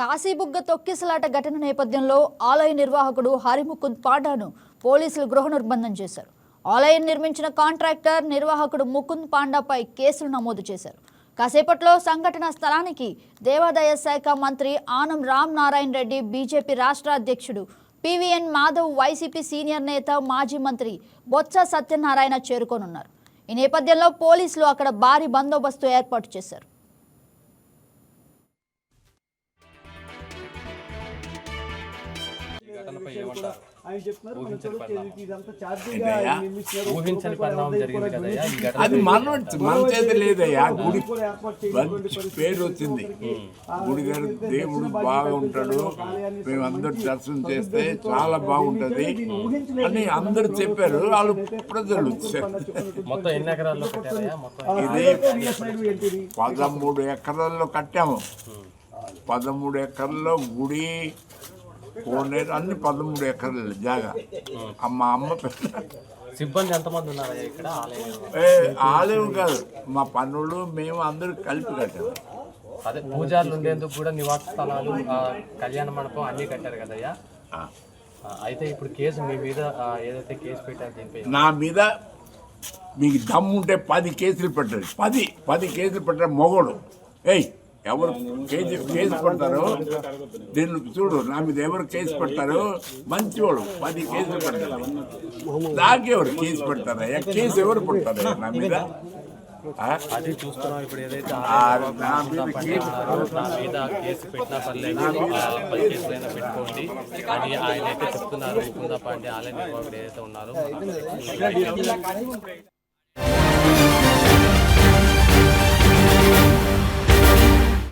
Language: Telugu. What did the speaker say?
కాశీబుగ్గ తొక్కిసలాట ఘటన నేపథ్యంలో ఆలయ నిర్వాహకుడు హరిముకుంద్ పాండాను పోలీసులు గృహ నిర్బంధం చేశారు. ఆలయం నిర్మించిన కాంట్రాక్టర్ నిర్వాహకుడు ముకుంద్ పాండాపై కేసులు నమోదు చేశారు. కాసేపట్లో సంఘటన స్థలానికి దేవాదాయ శాఖ మంత్రి ఆనం రామ్ నారాయణ రెడ్డి బీజేపీ రాష్ట్ర అధ్యక్షుడు పివిఎన్ మాధవ్ వైసీపీ సీనియర్ నేత మాజీ మంత్రి బొత్స సత్యనారాయణ చేరుకోనున్నారు. ఈ నేపథ్యంలో పోలీసులు అక్కడ భారీ బందోబస్తు ఏర్పాటు చేశారు. ఘటనపై ఏమంటారు ఊహించని పరిణామం. జరిగింది కదయ్యా ఈ ఘటన అది మన మన చేతి లేదయ్యా గుడి మంచి. పేరు వచ్చింది గుడి గారు దేవుడు బాగా ఉంటాడు మేమందరూ దర్శనం చేస్తే చాలా బాగుంటది అని అందరూ చెప్పారు వాళ్ళు ప్రజలు చెప్పారు. మొత్తం ఎన్ని ఎకరాల్లో కట్టారయ్యా మొత్తం ఇది ఏంటిది? పదమూడు ఎకరాల్లో కట్టాము పదమూడు ఎకరాల్లో గుడి కోనేరు అన్ని పదమూడు ఎకరాలు జాగా. అమ్మ అమ్మ పెద్ద. సిబ్బంది ఎంతమంది ఉన్నారయ్యా ఇక్కడ? ఏ, ఆలయం కాదు. మా పనులు మేము అందరూ కలిపి కట్టాము. అదే పూజారులు ఉండేందుకు కూడా నివాస స్థలాలు ఆ, కళ్యాణ మండపం అన్ని కట్టారు కదయ్యా? ఆ. ఆ, అయితే ఇప్పుడు కేసు మీ మీద ఆ, ఏదైతే కేసు పెట్టారో దీనిపై నా మీద మీకు దమ్ముంటే పది కేసులు పెట్టారు పది పది కేసులు పెట్టారు మొగోడు. ఏయ్ ఎవరు కేసు కేసు పెడతారు? దీన్ని చూడు నా మీద ఎవరు కేసు పెడతారు? మంచివాడు పది కేసులు పెడతారు నాకెవరు కేసు పెడతారా? కేసు ఎవరు పెడతారు? నా మీద? అది చూస్తున్నాం ఇప్పుడు ఏదైతే నా మీద కేసు పెట్టినా పర్లేదు పది కేసులైనా పెట్టుకోండి. అని ఆయన అయితే చెప్తున్నారు ముకుందా పాండే ఆలయ నిర్వాహకుడు ఏదైతే ఉన్నారో.